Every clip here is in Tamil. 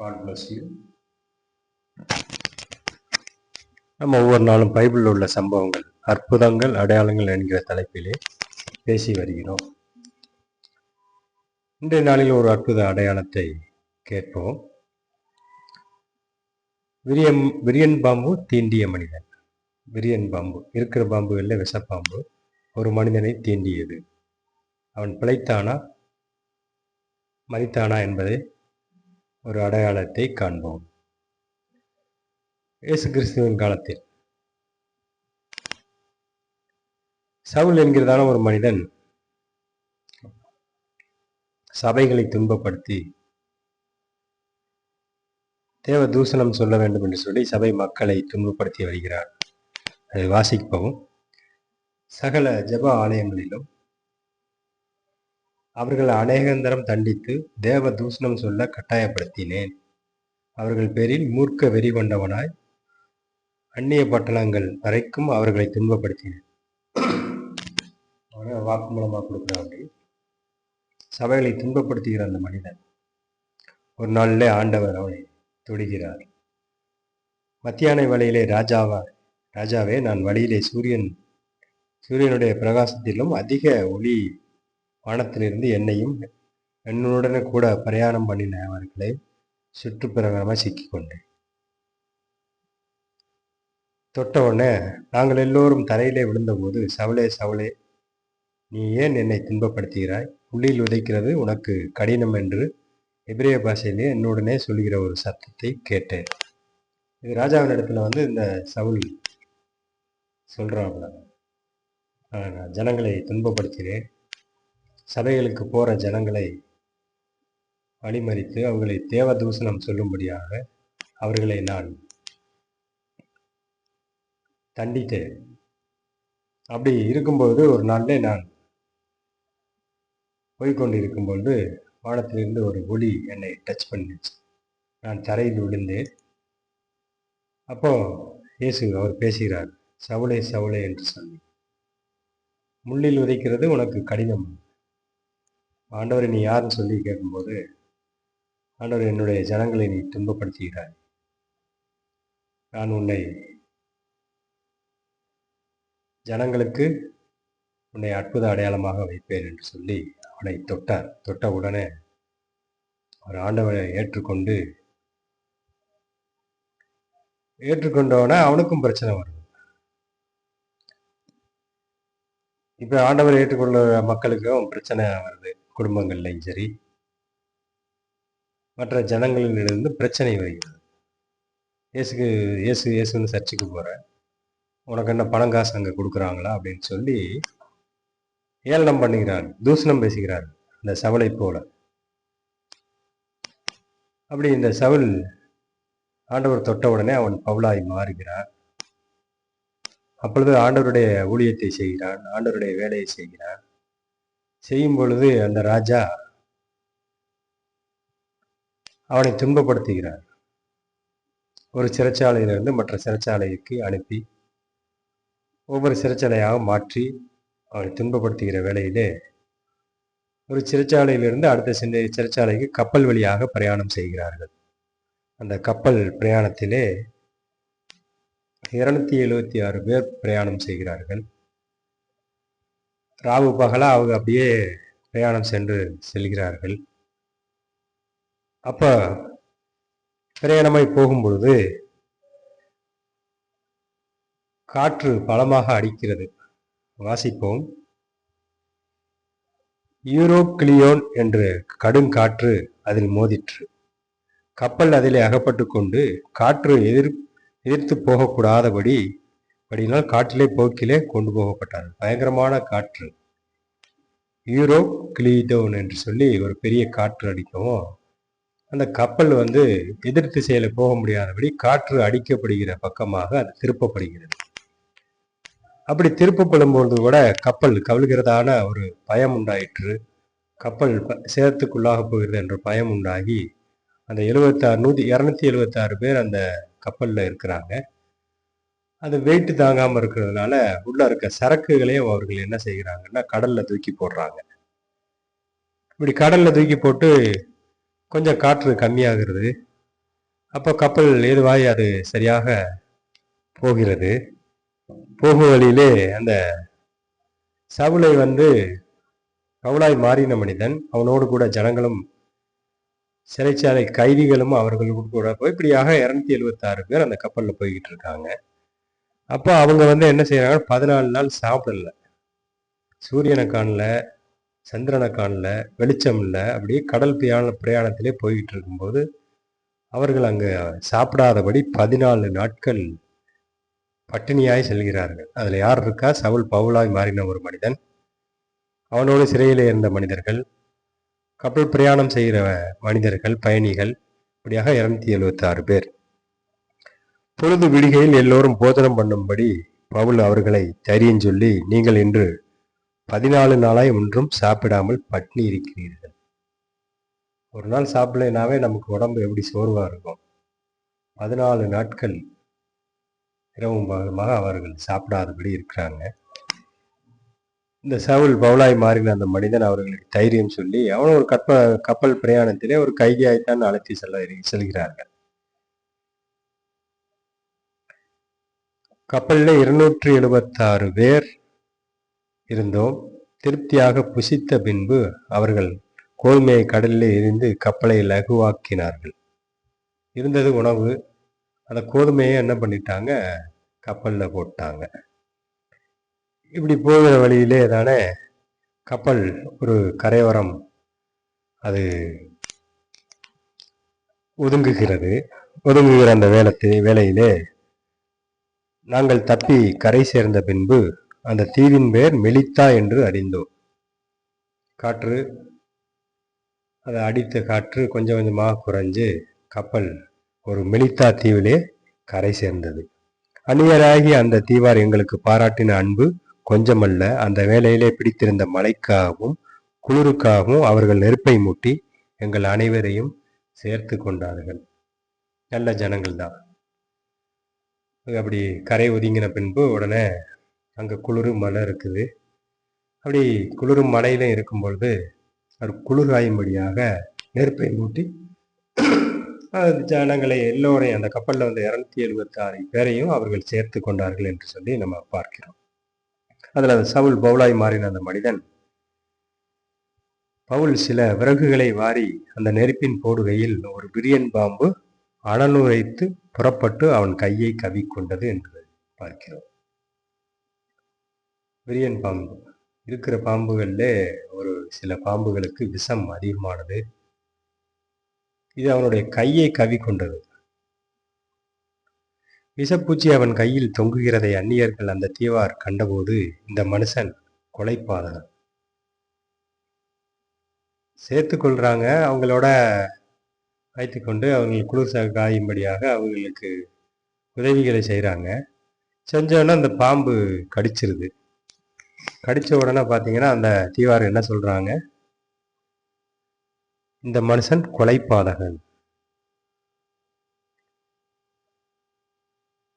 காட் பிளஸ் யூ நம்ம ஒவ்வொரு நாளும் பைபிளில் உள்ள சம்பவங்கள் அற்புதங்கள் அடையாளங்கள் என்கிற தலைப்பிலே பேசி வருகிறோம். இன்றைய நாளில் ஒரு அற்புத அடையாளத்தை கேட்போம். விரியன் விரியன் பாம்பு தீண்டிய மனிதன். விரியன் பாம்பு இருக்கிற பாம்பு இல்லை விஷப்பாம்பு ஒரு மனிதனை தீண்டியது. அவன் பிழைத்தானா? மறித்தானா என்பதை ஒரு அடையாளத்தை காண்போம். இயேசு கிறிஸ்துவின் காலத்தில். சவுல் என்கிறதான ஒரு மனிதன் சபைகளை துன்பப்படுத்தி தேவ தூஷணம் சொல்ல வேண்டும் என்று சொல்லி சபை மக்களை துன்பப்படுத்தி வருகிறார். அதை வாசிப்பவும் சகல ஜெப ஆலயங்களிலும் அவர்கள் அநேகந்தரம் தண்டித்து தேவ தூஷணம் சொல்ல கட்டாயப்படுத்தினேன். அவர்கள் பேரில் மூர்க்க வெறி கொண்டவனாய் அந்நிய பட்டணங்கள் வரைக்கும் அவர்களை துன்பப்படுத்தினேன். அவன வாக்குமூலமாக கொடுக்குறான் அப்படி சபைகளை துன்பப்படுத்துகிற அந்த மனிதன் ஒரு நாளிலே ஆண்டவர் அவனை தொடுகிறார். மத்தியான வழியிலே ராஜாவா ராஜாவே நான் வழியிலே சூரியன் சூரியனுடைய பிரகாசத்திலும் அதிக ஒளி வானத்திலிருந்து என்னையும் என்னுடனே கூட பிரயாணம் பண்ணின அவர்களை சுற்றுப்பிரகாரமாக சிக்கிக்கொண்டேன். தொட்ட உடனே நாங்கள் எல்லோரும் தரையிலே விழுந்தபோது சவளே சவளே நீ ஏன் என்னை துன்பப்படுத்துகிறாய்? உள்ளில் உதைக்கிறது உனக்கு கடினம் என்று எபிரேய பாஷையிலே என்னுடனே சொல்கிற ஒரு சத்தத்தை கேட்டேன். இது ராஜாவின் இடத்துல வந்து இந்த சவுல் சொல்கிறாப்புல நான் ஜனங்களை துன்பப்படுத்துகிறேன். சபைகளுக்கு போகிற ஜனங்களை வழிமறித்து அவர்களை தேவ தூஷணம் சொல்லும்படியாக அவர்களை நான் தண்டித்தேன். அப்படி இருக்கும்போது ஒரு நாளில் நான் போய்கொண்டு இருக்கும்பொழுது வானத்திலிருந்து ஒரு ஒளி என்னை டச் பண்ணிச்சு. நான் தரையில் விழுந்தேன். அப்போ இயேசு அவர் பேசுகிறார் சவுளே சவுளே என்று சொன்னேன் முள்ளில் உதைக்கிறது உனக்கு கடினம் ஆண்டவரை நீ யாருன்னு சொல்லி கேட்கும்போது ஆண்டவர் என்னுடைய ஜனங்களை நீ துன்பப்படுத்துகிறாய். நான் உன்னை ஜனங்களுக்கு உன்னை அற்புத அடையாளமாக வைப்பேன் என்று சொல்லி அவனை தொட்டார். தொட்ட உடனே அவர் ஆண்டவரை ஏற்றுக்கொண்டு ஏற்றுக்கொண்டவன அவனுக்கும் பிரச்சனை வருது. இப்போ ஆண்டவரை ஏற்றுக்கொள்ள மக்களுக்கும் பிரச்சனை வருது. குடும்பங்கள்லையும் சரி மற்ற ஜனங்களிலிருந்து பிரச்சனை வருகிறது. இயேசுக்கு இயேசு இயேசுன்னு சர்ச்சுக்கு போகிறேன் உனக்கு என்ன பணம் காசு அங்கே கொடுக்குறாங்களா அப்படின்னு சொல்லி ஏளனம் பண்ணுகிறார் தூஷணம் பேசுகிறார் இந்த சவலை போல. அப்படி இந்த சவுல் ஆண்டவர் தொட்ட உடனே அவன் பவுலாய் மாறுகிறார் அப்பொழுது ஆண்டவருடைய ஊழியத்தை செய்கிறான் ஆண்டவருடைய வேலையை செய்கிறான். செய்யும் பொழுது அந்த ராஜா அவனை துன்பப்படுத்துகிறார். ஒரு சிறைச்சாலையிலிருந்து மற்ற சிறைச்சாலைக்கு அனுப்பி ஒவ்வொரு சிறைச்சாலையாக மாற்றி அவனை துன்பப்படுத்துகிற வேலையிலே ஒரு சிறைச்சாலையிலிருந்து அடுத்த சின்ன சிறைச்சாலைக்கு கப்பல் வழியாக பிரயாணம் செய்கிறார்கள். அந்த கப்பல் பிரயாணத்திலே இருநூத்தி எழுபத்தி ஆறு பேர் பிரயாணம் செய்கிறார்கள். ராவு பகலாக அவங்க அப்படியே பிரயாணம் சென்று செல்கிறார்கள். அப்போ பிரயாணமாய் போகும் பொழுது காற்று பலமாக அடிக்கிறது. வாசிப்போம். யூரோக்ளியோன் என்று கடும் காற்று அதில் மோதிற்று. கப்பல் அதிலே அகப்பட்டு கொண்டு காற்று எதிர் எதிர்த்து போகக்கூடாதபடி படினால் காற்றிலே போக்கிலே கொண்டு போகப்பட்டார் பயங்கரமான காற்று. யூரோ கிளீடோன் என்று சொல்லி ஒரு பெரிய காற்று அடிக்கவும் அந்த கப்பல் வந்து எதிர் திசையில போக முடியாதபடி காற்று அடிக்கப்படுகிற பக்கமாக அது திருப்பப்படுகிறது. அப்படி திருப்பப்படும் பொழுது கூட கப்பல் கவிழ்கிறதான ஒரு பயம் உண்டாயிற்று. கப்பல் சேதத்துக்குள்ளாக போகிறது என்ற பயம் உண்டாகி அந்த எழுபத்தாறு நூற்றி இரநூத்தி எழுபத்தாறு பேர் அந்த கப்பலில் இருக்கிறாங்க. அது வெயிட் தாங்காமல் இருக்கிறதுனால உள்ள இருக்க சரக்குகளையும் அவர்கள் என்ன செய்கிறாங்கன்னா கடல்ல தூக்கி போடுறாங்க. இப்படி கடல்ல தூக்கி போட்டு கொஞ்சம் காற்று கம்மியாகிறது. அப்போ கப்பல் ஏதுவாய் அது சரியாக போகிறது. போகும் வழியிலே அந்த சவுளை வந்து கவுளாய் மாறின மனிதன் அவனோடு கூட ஜனங்களும் சிறைச்சாலை கைதிகளும் அவர்களுக்கு கூட போய் இப்படியாக இருநூத்தி எழுபத்தாறு பேர் அந்த கப்பலில் போய்கிட்டு இருக்காங்க. அப்போ அவங்க வந்து என்ன செய்யறாங்க பதினாலு நாள் சாப்பிடல. சூரியனை காணல சந்திரனை காணல வெளிச்சம் இல்லை. அப்படியே கடல் பிரயாண பிரயாணத்திலே போய்கிட்டு இருக்கும்போது அவர்கள் அங்கு சாப்பிடாதபடி பதினாலு நாட்கள் பட்டினியாய் செல்கிறார்கள். அதில் யார் இருக்கா? சவுல் பவுலாய் மாறின ஒரு மனிதன். அவனோடு சிறையில் இருந்த மனிதர்கள். கப்பல் பிரயாணம் செய்கிற மனிதர்கள் பயணிகள். இப்படியாக இருநூத்தி எழுபத்தாறு பேர். பொழுது விடுகையில் எல்லோரும் போதனம் பண்ணும்படி பவுல் அவர்களை தைரியம் சொல்லி நீங்கள் இன்று பதினாலு நாளாய் ஒன்றும் சாப்பிடாமல் பட்னி இருக்கிறீர்கள். ஒரு நாள் சாப்பிடலைனாவே நமக்கு உடம்பு எப்படி சோர்வாக இருக்கும். பதினாலு நாட்கள் இரவும் பகமாக அவர்கள் சாப்பிடாதபடி இருக்கிறாங்க. இந்த சவுல் பவுலாய் மாறின அந்த மனிதன் அவர்களுக்கு தைரியம் சொல்லி அவன் ஒரு கப்ப கப்பல் பிரயாணத்திலே ஒரு கைதியாய்த்தான் அழைத்து செல்ல செல்கிறார்கள். கப்பலில் இருநூற்றி எழுபத்தாறு பேர் இருந்தோம். திருப்தியாக புசித்த பின்பு அவர்கள் கோதுமையை கடலில் எரிந்து கப்பலை லகுவாக்கினார்கள். இருந்தது உணவு. அந்த கோதுமையை என்ன பண்ணிட்டாங்க? கப்பலில் போட்டாங்க. இப்படி போகிற வழியிலே தானே கப்பல் ஒரு கரையோரம் அது ஒதுங்குகிறது. ஒதுங்குகிற அந்த வேலத்தை வேலையிலே நாங்கள் தப்பி கரை சேர்ந்த பின்பு அந்த தீவின் பேர் மெலித்தா என்று அறிந்தோம். காற்று அதை அடித்த காற்று கொஞ்சம் கொஞ்சமாக குறைஞ்சு கப்பல் ஒரு மெலித்தா தீவிலே கரை சேர்ந்தது. அந்நியராகி அந்த தீவார் எங்களுக்கு பாராட்டின அன்பு கொஞ்சமல்ல அந்த வேலையிலே பிடித்திருந்த மழைக்காகவும் குளிருக்காகவும் அவர்கள் நெருப்பை மூட்டி எங்கள் அனைவரையும் சேர்த்து கொண்டார்கள். நல்ல ஜனங்கள் தான் அப்படி கரை ஒதுங்கின பின்பு உடனே அங்கே குளிரும் மழை இருக்குது. அப்படி குளிரும் மலையிலும் இருக்கும் பொழுது அவர் குளிர்காயும்படியாக நெருப்பை மூட்டி ஜனங்களை எல்லோரையும் அந்த கப்பலில் வந்து இரநூத்தி எழுபத்தி ஆறு பேரையும் அவர்கள் சேர்த்து கொண்டார்கள் என்று சொல்லி நம்ம பார்க்கிறோம். அதில் அந்த சவுல் பவுலாய் மாறின அந்த மனிதன் பவுல் சில விறகுகளை வாரி அந்த நெருப்பின் போடுகையில் ஒரு பிரியன் பாம்பு அனனுரைத்து புறப்பட்டு அவன் கையை கவிக்கொண்டது என்று பார்க்கிறோம். விரியன் பாம்பு. இருக்கிற பாம்புகளில் ஒரு சில பாம்புகளுக்கு விஷம் அதிகமானது. இது அவனுடைய கையை கவி கொண்டது விஷப்பூச்சி அவன் கையில் தொங்குகிறதை அந்நியர்கள் அந்த தீவார் கண்டபோது இந்த மனுஷன் கொலைப்பாதகன். சேர்த்து கொள்றாங்க அவங்களோட வைத்துக்கொண்டு அவர்கள் குளிர் காயும்படியாக அவர்களுக்கு உதவிகளை செய்கிறாங்க செஞ்சோடனே அந்த பாம்பு கடிச்சிருது. கடித்த உடனே பார்த்தீங்கன்னா அந்த தீவார் என்ன சொல்கிறாங்க இந்த மனுஷன் கொலைப்பாதகன்.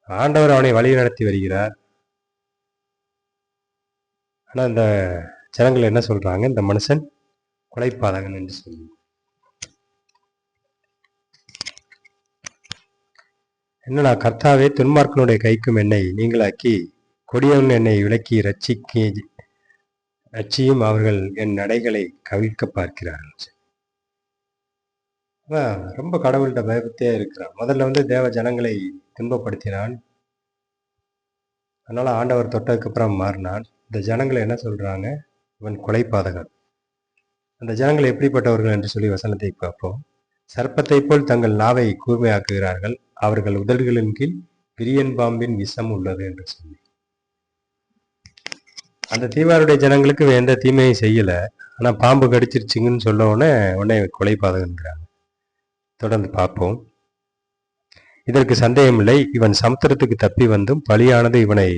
ஆண்டவர் அவனை வழி நடத்தி வருகிறார். ஆனால் இந்த ஜனங்கள் என்ன சொல்கிறாங்க இந்த மனுஷன் கொலைப்பாதகன் என்று சொல்லி. என்னடா கர்த்தாவே துன்மார்க்கனுடைய கைக்கும் என்னை நீங்களாக்கி கொடியவன் என்னை விலக்கி ரட்சிக்கு ரட்சியும் அவர்கள் என் நடைகளை கவிழ்க்க பார்க்கிறார்கள். ரொம்ப கடவுள்கிட்ட பயபத்தே இருக்கிறான். முதல்ல வந்து தேவ ஜனங்களை துன்பப்படுத்தினான். அதனால் ஆண்டவர் தொட்டதுக்கு அப்புறம் மாறினான். இந்த ஜனங்களை என்ன சொல்கிறாங்க இவன் கொலைப்பாதகன் அந்த ஜனங்கள் எப்படிப்பட்டவர்கள் என்று சொல்லி வசனத்தை பார்ப்போம். சர்ப்பத்தை போல் தங்கள் நாவை கூர்மையாக்குகிறார்கள். அவர்கள் உதடுகளின் கீழ் பிரியன் பாம்பின் விஷம் உள்ளது என்று சொல்லி அந்த தீவாருடைய ஜனங்களுக்கு எந்த தீமையும் செய்யல. ஆனா பாம்பு கடிச்சிருச்சிங்கன்னு சொல்ல உடனே உடனே கொலை கொலைப்பாதகன்கிறாங்க தொடர்ந்து பார்ப்போம். இதற்கு சந்தேகமில்லை. இவன் சமுத்திரத்துக்கு தப்பி வந்தும் பலியானது இவனை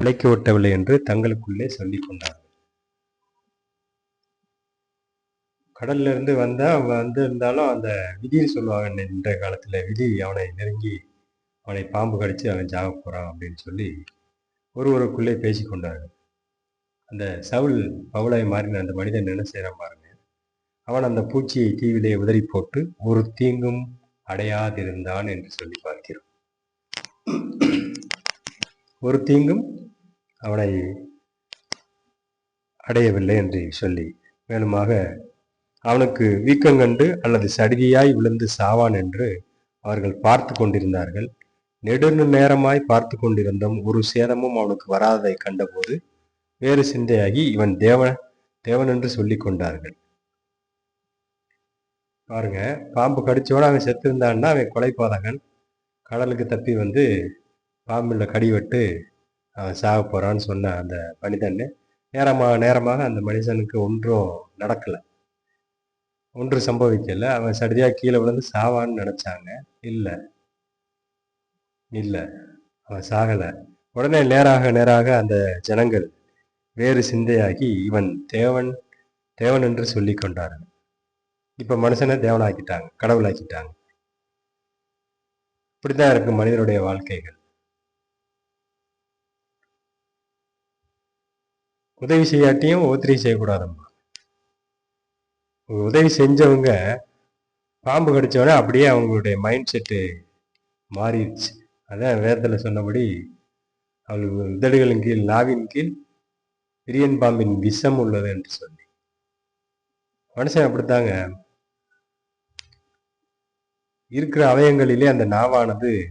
குலைக்க விட்டவில்லை என்று தங்களுக்குள்ளே சொல்லிக் கொண்டார்கள். கடல்ல இருந்து வந்தா அவன் வந்து இருந்தாலும் அந்த விதின்னு சொல்லுவாங்க நின்ற காலத்துல விதி அவனை நெருங்கி அவனை பாம்பு கடிச்சு அவன் ஜாக போறான் அப்படின்னு சொல்லி ஒருவருக்குள்ளே பேசி கொண்டார்கள். அந்த சவுல் பவுலாய் மாறின அந்த மனிதன் என்ன செய்யறான் பாருங்க அவன் அந்த பூச்சியை தீவிலே உதறி போட்டு ஒரு தீங்கும் அடையாதிருந்தான் என்று சொல்லி பார்க்கிறோம் ஒரு தீங்கும் அவனை அடையவில்லை என்று சொல்லி மேலுமாக அவனுக்கு வீக்கங்கண்டு அல்லது சடுதியாய் விழுந்து சாவான் என்று அவர்கள் பார்த்து கொண்டிருந்தார்கள். நெடு நேரமாய் பார்த்து கொண்டிருந்தும் ஒரு சேதமும் அவனுக்கு வராததை கண்டபோது வேறு சிந்தையாகி இவன் தேவன் தேவன் என்று சொல்லி கொண்டார்கள். பாருங்க பாம்பு கடிச்சோட அவன் செத்து இருந்தான்னா அவன் கொலைப்பாதகன் கடலுக்கு தப்பி வந்து பாம்பில் கடிவட்டு அவன் சாக போறான்னு சொன்ன அந்த மனிதன் நேரமாக நேரமாக அந்த மனிதனுக்கு ஒன்றும் நடக்கலை. ஒன்று சம்பவிக்கல. அவன் சடிதியாக கீழே விழுந்து சாவான்னு நினச்சாங்க. இல்லை. இல்லை. அவன் சாகலை. உடனே நேராக நேராக அந்த ஜனங்கள் வேறு சிந்தையாகி இவன் தேவன் தேவன் என்று சொல்லி கொண்டார்கள். இப்போ மனுஷனை தேவனாக்கிட்டாங்க கடவுளாக்கிட்டாங்க. இப்படித்தான் இருக்கு மனிதனுடைய வாழ்க்கைகள். உதவி செய்யாட்டியும் உதவி செய்யக்கூடாதம்மா. உதவி செஞ்சவங்க பாம்பு கடிச்சவொடனே அப்படியே அவங்களுடைய மைண்ட் செட்டு மாறிடுச்சு அதான் வேதத்தில் சொன்னபடி அவளுக்கு உதடுகளின் கீழ் நாவின் கீழ் பிரியன் பாம்பின் விஷம் உள்ளது என்று சொல்லி. மனுஷன் அப்படித்தாங்க. இருக்கிற அவயங்களிலே அந்த நாவானது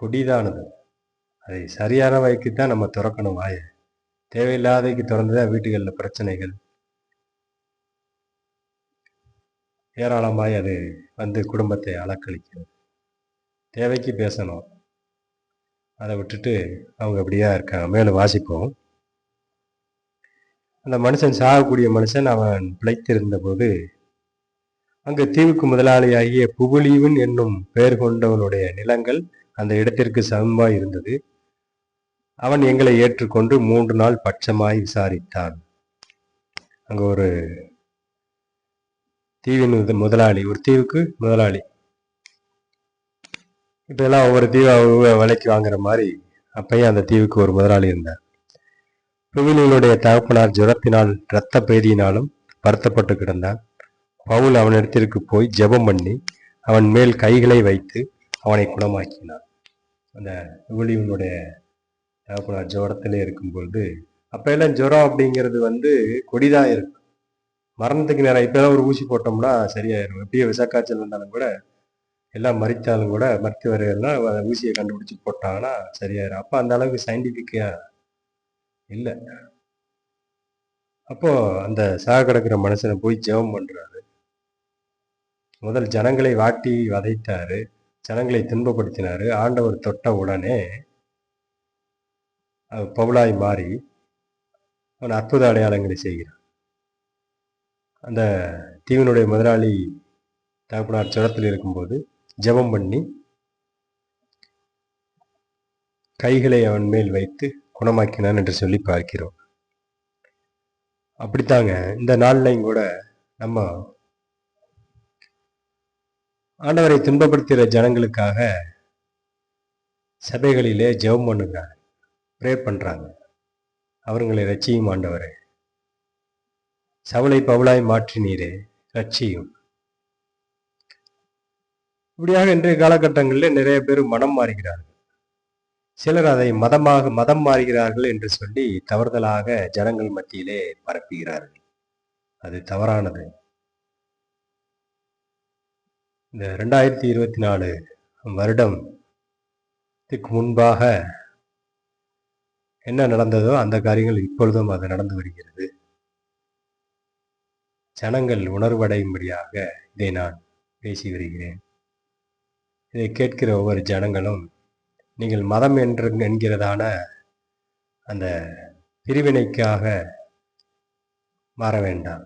கொடிதானது. அதை சரியான வகைக்கு தான் நம்ம திறக்கணும் வாய. தேவையில்லாதைக்கு திறந்துதான் வீட்டுகளில் பிரச்சனைகள் ஏராளமாய் அது வந்து குடும்பத்தை அலக்களிக்கிறது தேவைக்கு பேசணும். அதை விட்டுட்டு அவங்க அப்படியே இருக்காங்க. மேலும் வாசிப்போம். அந்த மனுஷன் சாகக்கூடிய மனுஷன் அவன் பிழைத்திருந்த போது அங்கு தீவுக்கு முதலாளியாகிய புகுலீவன் என்னும் பெயர் கொண்டவனுடைய நிலங்கள் அந்த இடத்திற்கு சமமாய் இருந்தது. அவன் எங்களை ஏற்றுக்கொண்டு மூன்று நாள் பட்சமாய் விசாரித்தான். அங்கே ஒரு தீவின் முதலாளி ஒரு தீவுக்கு முதலாளி. இப்ப எல்லாம் ஒவ்வொரு தீவை விலைக்கு வாங்குற மாதிரி அப்பயும் அந்த தீவுக்கு ஒரு முதலாளி இருந்தார். புவிலினுடைய தகப்பனார் ஜுரத்தினால் இரத்த பேதியினாலும் வருத்தப்பட்டு கிடந்தான். பவுல் அவனிடத்திற்கு போய் ஜெபம் பண்ணி அவன் மேல் கைகளை வைத்து அவனை குணமாக்கினான். அந்த புவிலினுடைய தகப்பனார் ஜுரத்திலே இருக்கும் பொழுது அப்ப எல்லாம் ஜுரம் அப்படிங்கிறது வந்து கொடிதான் இருக்கும். மரணத்துக்கு நேரம் இப்போ ஒரு ஊசி போட்டோம்னா சரியாயிடும் எப்படியே விசாக்காய்ச்சல் இருந்தாலும் கூட எல்லாம் மறித்தாலும் கூட மருத்துவர்கள்லாம் அந்த ஊசியை கண்டுபிடிச்சு போட்டாங்கன்னா சரியாயிரும். அப்போ அந்த அளவுக்கு சயின்டிஃபிக்காக இல்லை. அப்போ அந்த சாக கிடக்கிற மனுஷனை போய் ஜெபம் பண்ணுறாரு முதல் ஜனங்களை வாட்டி வதைத்தாரு. ஜனங்களை துன்பப்படுத்தினாரு. ஆண்டவர் தொட்ட உடனே பவுலாய் மாறி அவன் அற்புத அடையாளங்களை செய்கிறான். அந்த தீவினுடைய முதலாளி தகப்பனார் ஜுரத்தில் இருக்கும்போது ஜெபம் பண்ணி கைகளை அவன் மேல் வைத்து குணமாக்கினான் என்று சொல்லி பார்க்கிறோம். அப்படித்தாங்க. இந்த நாள்லையும் கூட நம்ம ஆண்டவரை துன்பப்படுத்துகிற ஜனங்களுக்காக சபைகளிலே ஜெபம் பண்ணுகிறாங்க ப்ரே பண்ணுறாங்க அவர்களை ரட்சியும் ஆண்டவரை. சவலை பவுலாய் மாற்றினீரே ரட்சியும் இப்படியாக இன்றைய காலகட்டங்களில் நிறைய பேர் மனம் மாறுகிறார்கள். சிலர் அதை மதமாக மதம் மாறுகிறார்கள் என்று சொல்லி தவறுதலாக ஜனங்கள் மத்தியிலே பரப்புகிறார்கள். அது தவறானது. இந்த ரெண்டாயிரத்தி இருபத்தி நாலு வருடத்துக்கு முன்பாக என்ன நடந்ததோ அந்த காரியங்கள் இப்பொழுதும் அது நடந்து வருகிறது. ஜனங்கள் உணர்வடையும்படியாக இதை நான் பேசி வருகிறேன். இதை கேட்கிற ஒவ்வொரு ஜனங்களும் நீங்கள் மதம் என்று என்கிறதான அந்த பிரிவினைக்காக மாற வேண்டாம்.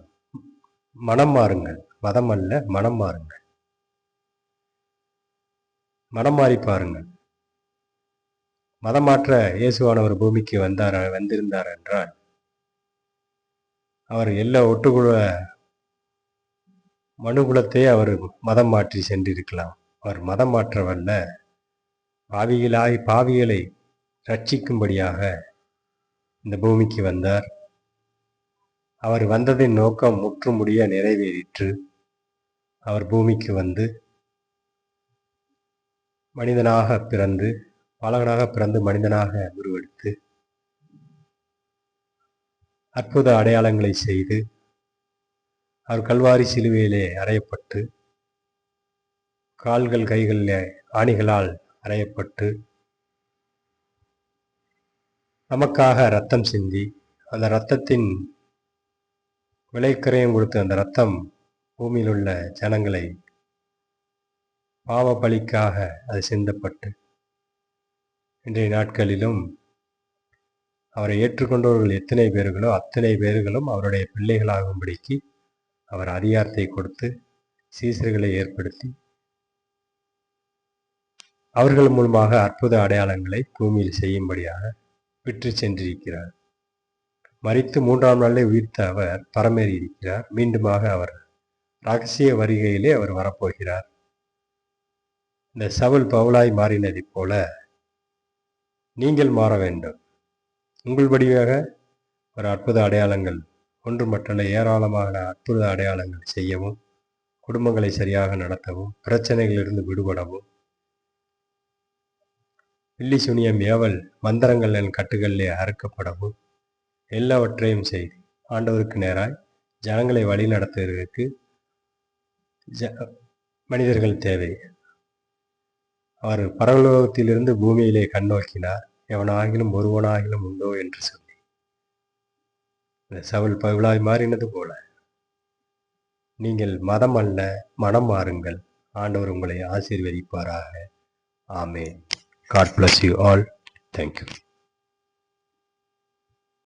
மனம் மாறுங்கள். மதம் அல்ல மனம் மாறுங்கள். மனம் மாறி பாருங்கள். மதம் மாற்ற இயேசுவானவர் பூமிக்கு வந்தார் வந்திருந்தார் என்றால் அவர் எல்லா ஒட்டுக்குழு மனுகுலத்தை அவர் மதம் மாற்றி சென்றிருக்கலாம். அவர் மதம் மாற்றவல்ல. பாவிகளாய் பாவிகளை ரட்சிக்கும்படியாக இந்த பூமிக்கு வந்தார். அவர் வந்ததின் நோக்கம் முற்றுமுடிய நிறைவேறிற்று. அவர் பூமிக்கு வந்து மனிதனாக பிறந்து பாலகனாக பிறந்து மனிதனாக உருவெடுத்து அற்புத அடையாளங்களை செய்து அவர் கல்வாரி சிலுவையிலே அறையப்பட்டு கால்கள் கைகளில் ஆணிகளால் அறையப்பட்டு நமக்காக ரத்தம் சிந்தி அந்த ரத்தத்தின் விலைக்கரையும் கொடுத்து அந்த ரத்தம் பூமியில் உள்ள ஜனங்களை பாவ பலிக்காக அது சிந்தப்பட்டு இன்றைய நாட்களிலும் அவரை ஏற்றுக்கொண்டவர்கள் எத்தனை பேர்களோ அத்தனை பேர்களும் அவருடைய பிள்ளைகளாகும்படிக்கு அவர் அதிகாரத்தை கொடுத்து சீசர்களை ஏற்படுத்தி அவர்கள் மூலமாக அற்புத அடையாளங்களை பூமியில் செய்யும்படியாக விற்று சென்றிருக்கிறார். மறித்து மூன்றாம் நாளில் உயிர்த்த அவர் பரமேறி இருக்கிறார். மீண்டுமாக அவர் ரகசிய வருகையிலே அவர் வரப்போகிறார். இந்த சவுல் பவுலாய் மாறினதைப் போல நீங்கள் மாற வேண்டும். உங்கள் வடிவாக ஒரு அற்புத அடையாளங்கள் ஒன்று மற்றல்ல ஏராளமான அற்புத அடையாளங்கள் செய்யவும் குடும்பங்களை சரியாக நடத்தவும் பிரச்சனைகளிலிருந்து விடுபடவும். வில்லி சுனியம் ஏவல் மந்திரங்கள் என் கட்டுகளிலே அறுக்கப்படவும். எல்லாவற்றையும் செய்து ஆண்டவருக்கு நேராய் ஜனங்களை வழி நடத்துவதற்கு ஜ மனிதர்கள் தேவை. அவர் பரலோகத்திலிருந்து பூமியிலே கண்ணோக்கினார் எவனாகிலும் ஒருவனாகிலும் உண்டோ என்று சொல். சவல் பவிழாய் மாறினது போல. நீங்கள் மதம் அல்ல மனம் மாறுங்கள். ஆண்டவர் உங்களை ஆசீர்வதிப்பாராக. ஆமே God bless you all thank you